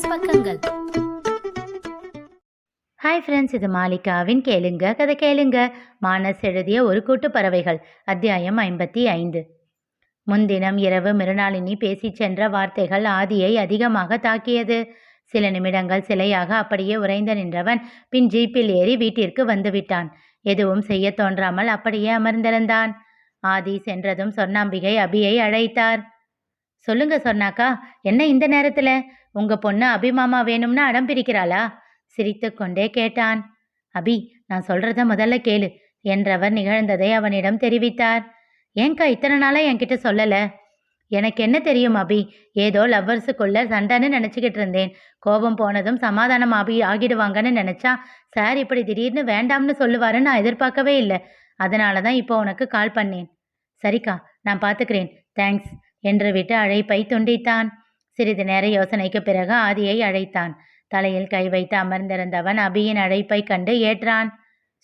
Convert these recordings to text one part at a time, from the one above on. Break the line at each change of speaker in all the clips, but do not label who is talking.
மானஸ் பக்கங்கள்.
Hi friends இது மாலிகாவின் கேளுங்க கதை கேளுங்க. மானஸ் எழுதிய ஒரு கூட்டு பறவைகள் அத்தியாயம் ஐம்பத்தி ஐந்து. முன்தினம் இரவு மிருணாளினி பேசிச் சென்ற வார்த்தைகள் ஆதியை அதிகமாக தாக்கியது. சில நிமிடங்கள் சிலையாக அப்படியே உறைந்து நின்றவன் பின் ஜீப்பில் ஏறி வீட்டிற்கு வந்துவிட்டான் எதுவும் செய்ய தோன்றாமல் அப்படியே அமர்ந்திருந்தான். ஆதி சென்றதும் சொன்னாம்பிகை அபியை அழைத்தார். சொல்லுங்க சொன்னாக்கா என்ன இந்த நேரத்துல? உங்க பொண்ணு அபிமாமா வேணும்னு அடம் பிடிக்கிறாளா? சிரித்துக்கொண்டே கேட்டான். அபி நான் சொல்றத முதல்ல கேளு என்றவர் நிகழ்ந்ததை அவனிடம் தெரிவித்தார். ஏங்கா இத்தனை நாளா என்கிட்ட சொல்லல? எனக்கு என்ன தெரியும் அபி? ஏதோ லவ்வர்ஸுக்குள்ள சண்டைன்னு நினச்சிக்கிட்டு இருந்தேன். கோபம் போனதும் சமாதானம் அபி ஆகிடுவாங்கன்னு நினச்சா சார் இப்படி திடீர்னு வேண்டாம்னு சொல்லுவாருன்னு நான் எதிர்பார்க்கவே இல்லை. அதனால தான் இப்போ உனக்கு கால் பண்ணேன். சரிக்கா நான் பார்த்துக்கிறேன் தேங்க்ஸ் என்று விட்டு அழைப்பை துண்டித்தான். சிறிது நேர யோசனைக்கு பிறகு ஆதியை அழைத்தான். தலையில் கை வைத்து அமர்ந்திருந்தவன் அபியின் அழைப்பை கண்டு ஏற்றான்.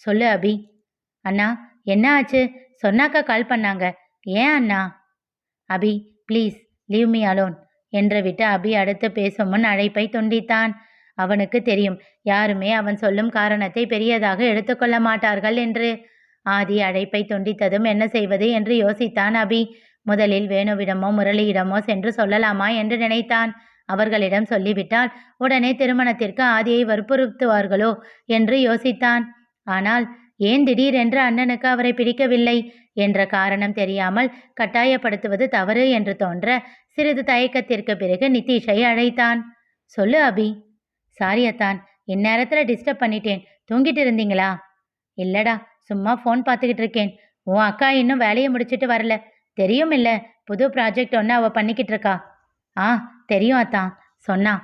சொல்லு அபி. அண்ணா என்ன ஆச்சு? சொன்னாக்கா கால் பண்ணாங்க. ஏன் அண்ணா? Abhi please leave me alone என்று விட்டு அபி அடுத்து பேசும் முன் அழைப்பை துண்டித்தான். அவனுக்கு தெரியும். யாருமே அவன் சொல்லும் காரணத்தை பெரியதாக எடுத்துக்கொள்ள மாட்டார்கள் என்று. ஆதி அழைப்பை துண்டித்ததும் என்ன செய்வது என்று யோசித்தான் அபி. முதலில் வேணுவிடமோ முரளியிடமோ சென்று சொல்லலாமா என்று நினைத்தான். அவர்களிடம் சொல்லிவிட்டால் உடனே திருமணத்திற்கு ஆதியை வற்புறுத்துவார்களோ? என்று யோசித்தான். ஆனால் ஏன் திடீரென்று அண்ணனுக்கு அவரை பிடிக்கவில்லை? என்ற காரணம் தெரியாமல் கட்டாயப்படுத்துவது தவறு என்று தோன்ற சிறிது தயக்கத்திற்கு பிறகு நிதிஷை அழைத்தான். சொல்லு அபி. சாரி அத்தான். இந்நேரத்தில் டிஸ்டர்ப் பண்ணிட்டேன். தூங்கிட்டு இருந்தீங்களா? இல்லடா சும்மா ஃபோன் பார்த்துக்கிட்டு இருக்கேன். உன் அக்கா இன்னும் வேலையை முடிச்சிட்டு வரல. தெரியும் இல்லை புது ப்ராஜெக்ட் ஒன்று அவள் பண்ணிக்கிட்டு இருக்கா. ஆ தெரியும் அத்தான் சொன்னா.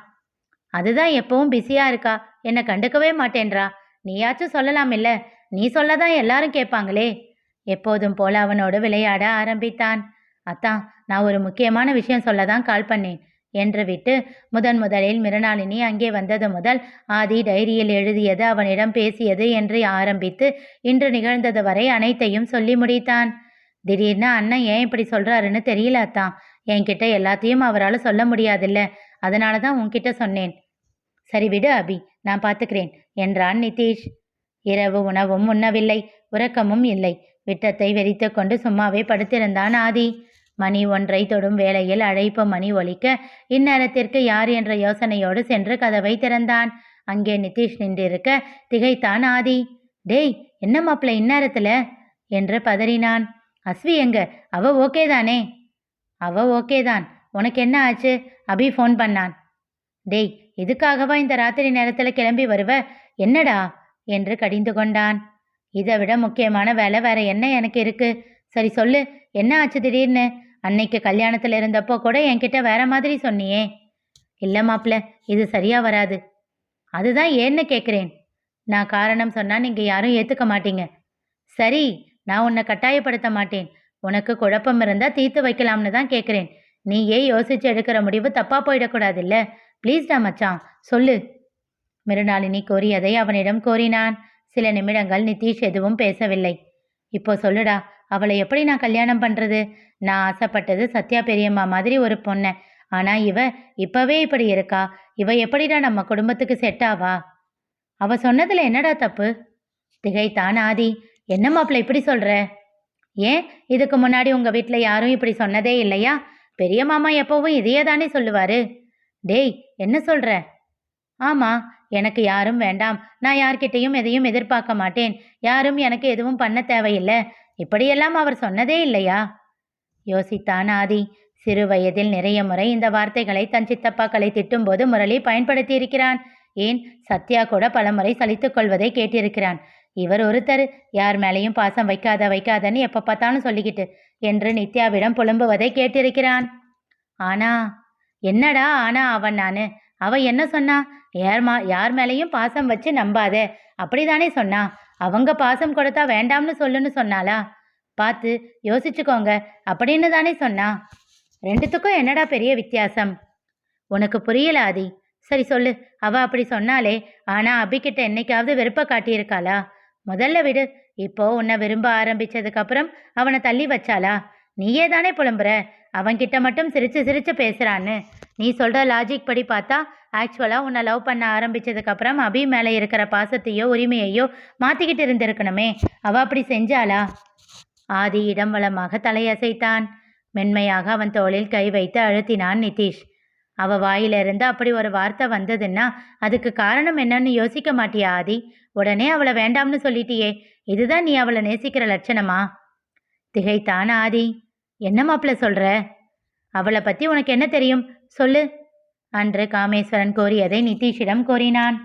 அதுதான் எப்பவும் பிஸியாக இருக்கா. என்னை கண்டுக்கவே மாட்டேன்றா. நீயாச்சும் சொல்லலாம் இல்லை நீ சொல்லதான் எல்லாரும் கேட்பாங்களே. எப்போதும் போல அவனோடு விளையாட ஆரம்பித்தான். அத்தான் நான் ஒரு முக்கியமான விஷயம் சொல்ல தான் கால் பண்ணேன் என்று விட்டு முதன் முதலில் மிருணாளினி அங்கே வந்தது முதல் ஆதி டைரியில் எழுதியது அவனிடம் பேசியது என்று ஆரம்பித்து இன்று நிகழ்ந்தது வரை அனைத்தையும் சொல்லி முடித்தான். திடீர்னு அண்ணன் ஏன் இப்படி சொல்றாருன்னு தெரியல அத்தான் என்கிட்ட எல்லாத்தையும் அவரால் சொல்ல முடியாதுல்ல. அதனால தான் உன்கிட்ட சொன்னேன். சரி விடு அபி நான் பார்த்துக்கிறேன் என்றான் நிதிஷ். இரவு உணவும் உண்ணவில்லை உறக்கமும் இல்லை. விட்டத்தை வெறித்து கொண்டு சும்மாவே படுத்திருந்தான் ஆதி. மணி ஒன்றை தொடும் வேளையில் அழைப்பு மணி ஒலிக்க இந்நேரத்திற்கு யார் என்ற யோசனையோடு சென்று கதவை திறந்தான். அங்கே நிதிஷ் நின்றிருக்க திகைத்தான் ஆதி. டேய் என்ன மாப்பிள்ள இந்நேரத்துல? என்று பதறினான். அஸ்வி எங்க? அவ ஓகே தானே? அவ ஓகே தான். உனக்கு என்ன ஆச்சு? அபி ஃபோன் பண்ணான். டேய் இதுக்காகவா இந்த ராத்திரி நேரத்தில் கிளம்பி வருவ? என்னடா? என்று கடிந்து கொண்டான். இதை விட முக்கியமான வேலை வேற என்ன எனக்கு இருக்கு? சரி சொல்லு என்ன ஆச்சு திடீர்னு? அன்னைக்கு கல்யாணத்தில் இருந்தப்போ கூட என்கிட்ட வேற மாதிரி சொன்னியே. இல்லை மாப்பிள்ள இது சரியா வராது. அதுதான் ஏன்னு கேட்குறேன் நான் காரணம் சொன்னால் நீங்கள் யாரும் ஏற்றுக்க மாட்டீங்க. சரி நான் உன்னை கட்டாயப்படுத்த மாட்டேன். உனக்கு குழப்பம் இருந்தால் தீர்த்து வைக்கலாம்னு தான் கேட்குறேன் நீயே யோசிச்சு எடுக்கிற முடிவு தப்பா போயிடக்கூடாதுல்ல? ப்ளீஸ்டா மச்சான் சொல்லு. மிருணாளினி கோரியதை அவனிடம் கோரினான் சில நிமிடங்கள் நிதிஷ் எதுவும் பேசவில்லை. இப்போ சொல்லுடா அவளை எப்படி நான் கல்யாணம் பண்றது? நான் ஆசைப்பட்டது சத்யா பெரியம்மா மாதிரி ஒரு பொண்ணை. ஆனா இவ இப்பவே இப்படி இருக்கா? இவ எப்படிடா நம்ம குடும்பத்துக்கு செட் ஆவா? அவ சொன்னதுல என்னடா தப்பு? திகைத்தான் ஆதி. என்ன மாப்பிள்ள இப்படி சொல்ற? ஏன்? இதுக்கு முன்னாடி உங்க வீட்டில் யாரும் இப்படி சொன்னதே இல்லையா? பெரிய மாமா எப்பவும் இதையே தானே சொல்லுவாரு. டேய் என்ன சொல்ற? ஆமா எனக்கு யாரும் வேண்டாம். நான் யார்கிட்டையும் எதையும் எதிர்பார்க்க மாட்டேன். யாரும் எனக்கு எதுவும் பண்ண தேவையில்லை. இப்படியெல்லாம் அவர் சொன்னதே இல்லையா? யோசித்தான் ஆதி. சிறு வயதில் நிறைய முறை இந்த வார்த்தைகளை தன் சித்தப்பாக்களை திட்டும்போது முரளி பயன்படுத்தியிருக்கிறான். ஏன்? சத்யா கூட பலமுறை சலித்துக் கொள்வதை கேட்டிருக்கிறான். இவர் ஒருத்தர். யார் மேலேயும் பாசம் வைக்காத வைக்காதன்னு எப்போ பார்த்தாலும் சொல்லிக்கிட்டு என்று நித்யாவிடம் புலம்புவதை கேட்டிருக்கிறான். ஆனா என்னடா ஆனா அவன் நானு? அவ என்ன சொன்னா? ஏர்மா யார் மேலேயும் பாசம் வச்சு நம்பாத. அப்படிதானே சொன்னா? அவங்க பாசம் கொடுத்தா வேண்டாம்னு சொல்லுன்னு சொன்னாளா? பார்த்து யோசிச்சுக்கோங்க அப்படின்னு தானே சொன்னா? ரெண்டுத்துக்கும் என்னடா பெரிய வித்தியாசம்? உனக்கு புரியல ஆதி. சரி சொல்லு. அவ அப்படி சொன்னாலே ஆனா அபிக்கிட்ட என்னைக்காவது வெறுப்ப காட்டியிருக்காளா? முதல்ல விடு. இப்போ உன்னை விரும்ப ஆரம்பிச்சதுக்கு அப்புறம் அவனை தள்ளி வச்சாளா? நீயே தானே புலம்புற? அவன்கிட்ட மட்டும் சிரிச்சு சிரிச்சு பேசுறான்னு. நீ சொல்ற லாஜிக் படி பார்த்தா ஆக்சுவலாக உன்னை லவ் பண்ண ஆரம்பிச்சதுக்கப்புறம் அபி மேலே இருக்கிற பாசத்தையோ உரிமையையோ மாற்றிக்கிட்டு இருந்திருக்கணுமே. அவ அப்படி செஞ்சாளா? ஆதி இடம் வளமாக தலையசைத்தான். மென்மையாக அவன் தோளில் கை வைத்து அழுத்தினான் நிதிஷ். அவ வாயிலிருந்து அப்படி ஒரு வார்த்தை வந்ததுன்னா அதுக்கு காரணம் என்னன்னு யோசிக்க மாட்டியா ஆதி? உடனே அவளை வேண்டாம்னு சொல்லிட்டியே. இதுதான் நீ அவளை நேசிக்கிற லட்சணமா? திகைத்தான் ஆதி. என்ன மாப்பிள்ள சொல்ற? அவளை பத்தி உனக்கு என்ன தெரியும்? சொல்லு. அன்று காமேஸ்வரன் கோரியதை நிதிஷிடம் கோரினான்.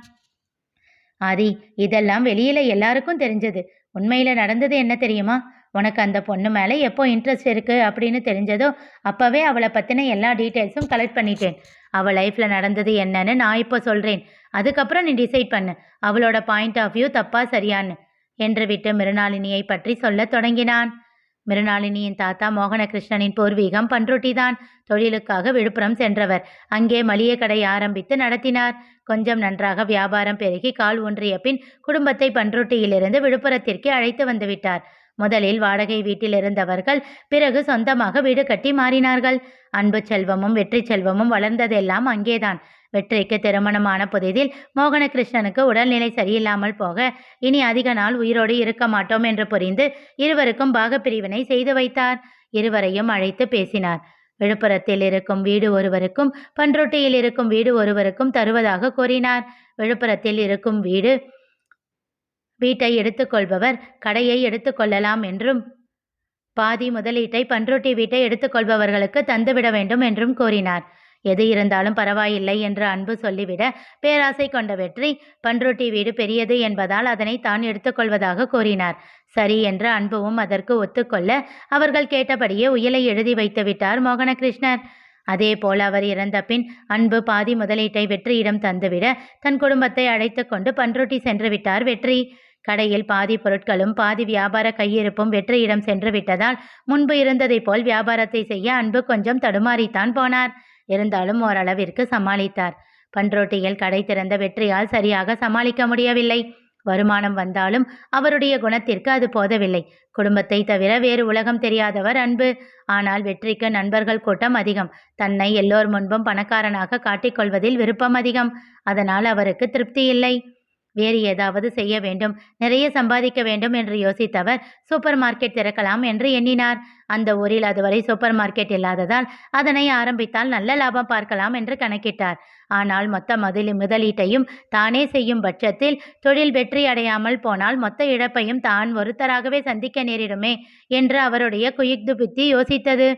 ஆதி இதெல்லாம் வெளியில எல்லாருக்கும் தெரிஞ்சது. உண்மையில நடந்தது என்ன தெரியுமா? உனக்கு அந்த பொண்ணு மேலே எப்போ இன்ட்ரெஸ்ட் இருக்குது அப்படின்னு தெரிஞ்சதோ அப்போவே அவளை பற்றின எல்லா டீட்டெயில்ஸும் கலெக்ட் பண்ணிட்டேன். அவள் லைஃப்பில் நடந்தது என்னன்னு நான் இப்போ சொல்கிறேன் அதுக்கப்புறம் நீ டிசைட் பண்ணு. அவளோட பாயிண்ட் ஆஃப் வியூ தப்பா சரியான்னு. என்று விட்டு மிருணாளினியை பற்றி சொல்லத் தொடங்கினான். மிருணாளினியின் தாத்தா மோகனகிருஷ்ணனின் பூர்வீகம் பன்ருட்டிதான். தொழிலுக்காக விழுப்புரம் சென்றவர். அங்கே மளிகை கடை ஆரம்பித்து நடத்தினார். கொஞ்சம் நன்றாக வியாபாரம் பெருகி கால் ஒன்றிய பின் குடும்பத்தை பன்ருட்டியிலிருந்து விழுப்புரத்திற்கு அழைத்து வந்துவிட்டார் முதலில் வாடகை வீட்டில் இருந்தவர்கள் பிறகு சொந்தமாக வீடு கட்டி மாறினார்கள். அன்பு செல்வமும் வெற்றி செல்வமும் வளர்ந்ததெல்லாம் அங்கேதான். வெற்றிக்கு திருமணமான புதிதில் மோகனகிருஷ்ணனுக்கு உடல்நிலை சரியில்லாமல் போக இனி அதிக நாள் உயிரோடு இருக்க மாட்டோம் என்று புரிந்து இருவருக்கும் பாகப்பிரிவினை செய்து வைத்தார். இருவரையும் அழைத்து பேசினார். விழுப்புரத்தில் இருக்கும் வீடு ஒருவருக்கும் பன்ருட்டியில் இருக்கும் வீடு ஒருவருக்கும் தருவதாக கூறினார். விழுப்புரத்தில் இருக்கும் வீடு வீட்டை எடுத்துக்கொள்பவர் கடையை எடுத்துக்கொள்ளலாம் என்றும் பாதி முதலீட்டை பன்ருட்டி வீட்டை எடுத்துக்கொள்பவர்களுக்கு தந்துவிட வேண்டும் என்றும் கூறினார். எது இருந்தாலும் பரவாயில்லை என்று அன்பு சொல்லிவிட பேராசை கொண்ட வெற்றி பன்ருட்டி வீடு பெரியது என்பதால் அதனை தான் எடுத்துக்கொள்வதாக கூறினார். சரி என்று அன்புவும் அதற்கு ஒத்துக்கொள்ள அவர்கள் கேட்டபடியே உயிலை எழுதி வைத்து விட்டார் மோகனகிருஷ்ணர். அதே போல் அவர் இறந்த பின் அன்பு பாதி முதலீட்டை வெற்றியிடம் தந்துவிட தன் குடும்பத்தை அழைத்து கொண்டு பன்ருட்டி சென்று விட்டார் வெற்றி. கடையில் பாதி பொருட்களும் பாதி வியாபார கையிருப்பும் வெற்றியிடம் சென்று விட்டதால் முன்பு இருந்ததைப் போல் வியாபாரத்தை செய்ய அன்பு கொஞ்சம் தடுமாறித்தான் போனார். இருந்தாலும் ஓரளவிற்கு சமாளித்தார். பன்ரோட்டியில் கடை திறந்த வெற்றியால் சரியாக சமாளிக்க முடியவில்லை. வருமானம் வந்தாலும் அவருடைய குணத்திற்கு அது போதவில்லை. குடும்பத்தை தவிர வேறு உலகம் தெரியாதவர் அன்பு. ஆனால் வெற்றிக்கு நண்பர்கள் கூட்டம் அதிகம். தன்னை எல்லோர் முன்பும் பணக்காரனாக காட்டிக்கொள்வதில் விருப்பம் அதிகம். அதனால் அவருக்கு திருப்தி இல்லை. வேறு ஏதாவது செய்ய வேண்டும் நிறைய சம்பாதிக்க வேண்டும் என்று யோசித்தவர் சூப்பர் மார்க்கெட் திறக்கலாம் என்று எண்ணினார். அந்த ஊரில் அதுவரை சூப்பர் மார்க்கெட் இல்லாததால் அதனை ஆரம்பித்தால் நல்ல லாபம் பார்க்கலாம் என்று கணக்கிட்டார். ஆனால் மொத்த மதில் முதலீட்டையும் தானே செய்யும் பட்சத்தில் தொழில் வெற்றி அடையாமல் போனால் மொத்த இழப்பையும் தான் ஒருத்தராகவே சந்திக்க நேரிடுமே என்று அவருடைய குயிக் துபித்தி யோசித்தது.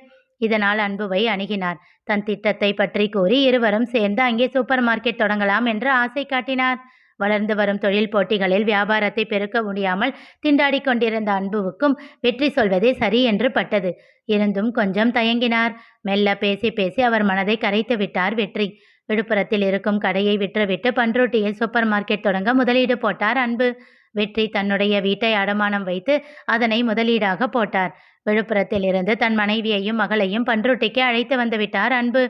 இதனால் அன்புவை அணுகினார். தன் திட்டத்தை பற்றி கூறி இருவரும் சேர்ந்து அங்கே சூப்பர் மார்க்கெட் தொடங்கலாம் என்று ஆசை காட்டினார். வளர்ந்து வரும் தொழில் போட்டிகளில் வியாபாரத்தை பெருக்க முடியாமல் திண்டாடி கொண்டிருந்த அன்புவுக்கும் வெற்றி சொல்வதே சரி என்று பட்டது. இருந்தும் கொஞ்சம் தயங்கினார். மெல்ல பேசி பேசி அவர் மனதை கரைத்து விட்டார் வெற்றி. விழுப்புரத்தில் இருக்கும் கடையை விற்றுவிட்டு பன்ருட்டியில் சூப்பர் மார்க்கெட் தொடங்க முதலீடு போட்டார் அன்பு. வெற்றி தன்னுடைய வீட்டை அடமானம் வைத்து அதனை முதலீடாக போட்டார். விழுப்புரத்தில் இருந்து தன் மனைவியையும் மகளையும் பன்ருட்டிக்கு அழைத்து வந்து விட்டார் அன்பு.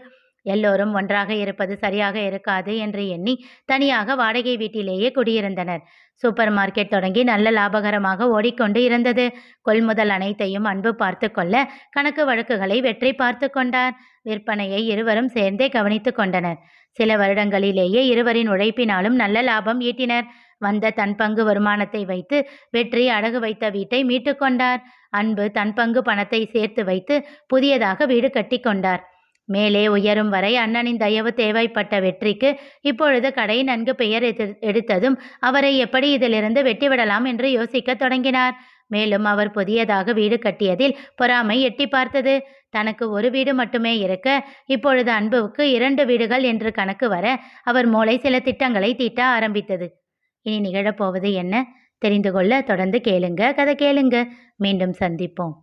எல்லோரும் ஒன்றாக இருப்பது சரியாக இருக்காது என்று எண்ணி தனியாக வாடகை வீட்டிலேயே குடியிருந்தனர். சூப்பர் மார்க்கெட் தொடங்கி நல்ல லாபகரமாக ஓடிக்கொண்டு இருந்தது. கொள்முதல் அனைத்தையும் அன்பு பார்த்து கொள்ள கணக்கு வழக்குகளை வெற்றி பார்த்து கொண்டார். விற்பனையை இருவரும் சேர்ந்தே கவனித்து கொண்டனர். சில வருடங்களிலேயே இருவரின் உழைப்பினாலும் நல்ல லாபம் ஈட்டினர். வந்த தன் பங்கு வருமானத்தை வைத்து வெற்றி அடகு வைத்த வீட்டை மீட்டு கொண்டார். அன்பு தன் பங்கு பணத்தை சேர்த்து வைத்து புதியதாக வீடு கட்டி கொண்டார். மேலே உயரும் வரை அண்ணனின் தயவு தேவைப்பட்ட வெற்றிக்கு இப்பொழுது கடை நன்கு பெயர் எடுத்ததும் அவரை எப்படி இதிலிருந்து வெட்டிவிடலாம் என்று யோசிக்க தொடங்கினார். மேலும் அவர் புதியதாக வீடு கட்டியதில் பொறாமை எட்டி பார்த்தது. தனக்கு ஒரு வீடு மட்டுமே இருக்க இப்பொழுது அன்புவுக்கு இரண்டு வீடுகள் என்று கணக்கு வர அவர் மூளை சில திட்டங்களை தீட்ட ஆரம்பித்தது. இனி நிகழப்போவது என்ன? தெரிந்து கொள்ள தொடர்ந்து கேளுங்க. கதை கேளுங்க. மீண்டும் சந்திப்போம்.